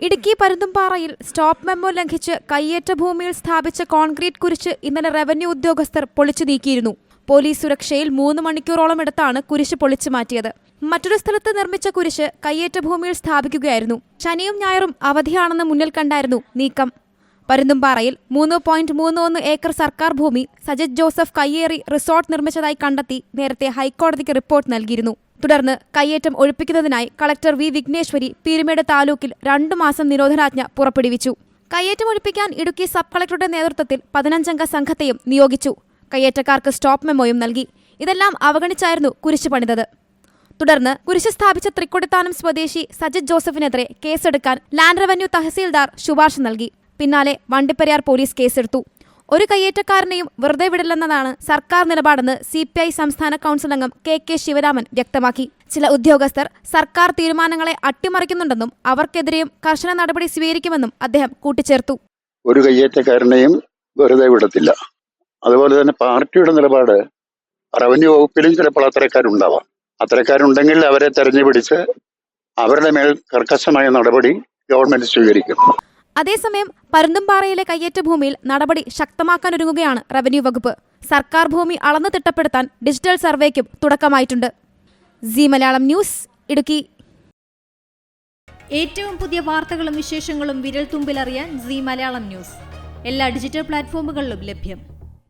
Idukki പരുന്തുംപാറയിൽ stop memo ലംഘിച്ച് കയ്യേറ്റ ഭൂമിയിൽ സ്ഥാപിച്ച കോൺക്രീറ്റ് കുരിശ് ഇന്നലെ റവന്യൂ ഉദ്യോഗസ്ഥർ പൊളിച്ചു നീക്കിയിരുന്നു. പോലീസ് സുരക്ഷയിൽ മൂന്ന് മണിക്കൂറോളം എടുത്താണ് കുരിശ് പൊളിച്ചു മാറ്റിയത്. മറ്റൊരു സ്ഥലത്ത് നിർമ്മിച്ച കുരിശ് കയ്യേറ്റ ഭൂമിയിൽ സ്ഥാപിക്കുകയായിരുന്നു. ശനിയും ഞായറും അവധിയാണെന്ന് മുന്നിൽ കണ്ടായിരുന്നു നീക്കം. പരുന്തുംപാറയിൽ മൂന്ന് പോയിന്റ് മൂന്ന് ഒന്ന് ഏക്കർ സർക്കാർ ഭൂമി സജിത് ജോസഫ് കയ്യേറി റിസോർട്ട് നിർമ്മിച്ചതായി കണ്ടെത്തി നേരത്തെ ഹൈക്കോടതിക്ക് റിപ്പോർട്ട് നൽകിയിരുന്നു. തുടർന്ന് കയ്യേറ്റം ഒഴിപ്പിക്കുന്നതിനായി കളക്ടർ വി വിഘ്നേശ്വരി പീരുമേട് താലൂക്കിൽ രണ്ടു മാസം നിരോധനാജ്ഞ പുറപ്പെടുവിച്ചു. കയ്യേറ്റം ഒഴിപ്പിക്കാൻ ഇടുക്കി സബ് കളക്ടറുടെ നേതൃത്വത്തിൽ പതിനഞ്ചംഗ സംഘത്തെയും നിയോഗിച്ചു. കയ്യേറ്റക്കാർക്ക് സ്റ്റോപ്പ് മെമ്മോയും നൽകി. ഇതെല്ലാം അവഗണിച്ചായിരുന്നു കുരിശ് പണിതത്. തുടർന്ന് കുരിശ് സ്ഥാപിച്ച തൃക്കൊടിത്താനം സ്വദേശി സജിത് ജോസഫിനെതിരെ കേസെടുക്കാൻ ലാൻഡ് റവന്യൂ തഹസീൽദാർ ശുപാർശ നൽകി. പിന്നാലെ വണ്ടിപ്പെരിയാർ പോലീസ് കേസെടുത്തു. ഒരു കയ്യേറ്റക്കാരനെയും വെറുതെ വിടില്ലെന്നതാണ് സർക്കാർ നിലപാടെന്ന് സി പി ഐ സംസ്ഥാന കൗൺസിൽ അംഗം കെ കെ ശിവരാമൻ വ്യക്തമാക്കി. ചില ഉദ്യോഗസ്ഥർ സർക്കാർ തീരുമാനങ്ങളെ അട്ടിമറിക്കുന്നുണ്ടെന്നും അവർക്കെതിരെയും കർശന നടപടി സ്വീകരിക്കുമെന്നും അദ്ദേഹം കൂട്ടിച്ചേർത്തു. ഒരു കയ്യേറ്റക്കാരനെയും വെറുതെ വിടത്തില്ല. അതുപോലെ തന്നെ പാർട്ടിയുടെ നിലപാട് റവന്യൂ വകുപ്പിലും ചിലപ്പോൾ അത്തരക്കാരുണ്ടാവാം. അത്തരക്കാരുണ്ടെങ്കിൽ അവരെ തെരഞ്ഞു പിടിച്ച് അവരുടെ മേൽ കർക്കശമായ നടപടി ഗവൺമെന്റ് സ്വീകരിക്കും. അതേസമയം പരുന്തുംപാറയിലെ കയ്യേറ്റ ഭൂമിയിൽ നടപടി ശക്തമാക്കാനൊരുങ്ങുകയാണ് റവന്യൂ വകുപ്പ്. സർക്കാർ ഭൂമി അളന്നു തിട്ടപ്പെടുത്താൻ ഡിജിറ്റൽ സർവേക്കും തുടക്കമായിട്ടുണ്ട്. C Malayalam news Idukki. ഏറ്റവും പുതിയ വാർത്തകളും വിശേഷങ്ങളും വിരൽ തുമ്പിലറിയാൻ സി മലയാളം ന്യൂസ്. എല്ലാ ഡിജിറ്റൽ പ്ലാറ്റ്ഫോമുകളിലും ലഭ്യം.